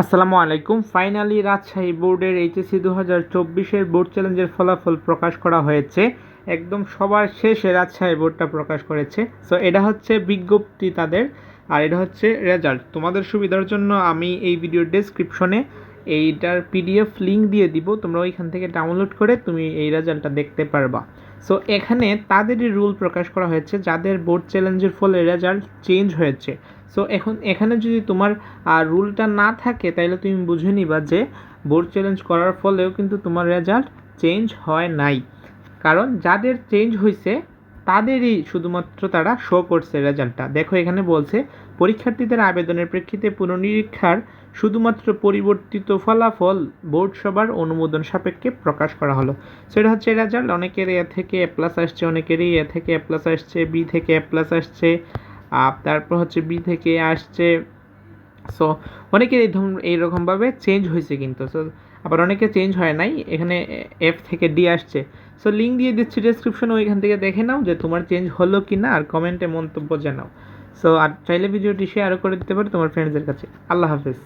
আসসালামু আলাইকুম। ফাইনালি রাজশাহী বোর্ডের এইচএসসি দু হাজার চব্বিশের বোর্ড চ্যালেঞ্জের ফলাফল প্রকাশ করা হয়েছে। একদম সবার শেষে রাজশাহী বোর্ডটা প্রকাশ করেছে। সো এটা হচ্ছে বিজ্ঞপ্তি তাদের, আর এটা হচ্ছে রেজাল্ট তোমাদের সুবিধার জন্য আমি এই ভিডিওর ডেসক্রিপশনে এইটার পিডিএফ লিঙ্ক দিয়ে দিব, তোমরা ওইখান থেকে ডাউনলোড করে তুমি এই রেজাল্টটা দেখতে পারবা। সো এখানে তাদেরই রুল প্রকাশ করা হয়েছে, যাদের বোর্ড চ্যালেঞ্জের ফলে রেজাল্ট চেঞ্জ হয়েছে। সো এখন, এখানে যদি তোমার রুলটা না থাকে তাহলে তুমি বুঝে নিবা যে বোর্ড চ্যালেঞ্জ করার ফলেও কিন্তু তোমার রেজাল্ট চেঞ্জ হয় নাই। কারণ যাদের চেঞ্জ হয়েছে তাদেরই শুধুমাত্র তারা শো করছে রেজাল্টটা দেখো, এখানে বলছে, পরীক্ষার্থীদের আবেদনের প্রেক্ষিতে পুনর্নিরীক্ষার শুধুমাত্র পরিবর্তিত ফলাফল বোর্ড সভার অনুমোদন সাপেক্ষে প্রকাশ করা হলো। সেটা হচ্ছে রেজাল্ট অনেকের এ থেকে এ প্লাস আসছে, অনেকেরই এ থেকে এ প্লাস আসছে, বি থেকে এ প্লাস আসছে তারপর হচ্ছে বি থেকে আসছে। সো অনেকের এই এইরকমভাবে চেঞ্জ হয়েছে কিন্তু। সো আবার অনেকে চেঞ্জ হয় নাই, এখানে এফ থেকে ডি আসছে। সো লিঙ্ক দিয়ে দিচ্ছি ডেসক্রিপশনে ওইখান থেকে দেখে নাও যে তোমার চেঞ্জ হলো কি না আর কমেন্টে মন্তব্য জানাও। সো আর চাইলে ভিডিওটি শেয়ারও করে দিতে পারো তোমার ফ্রেন্ডসদের কাছে। আল্লাহ হাফেজ।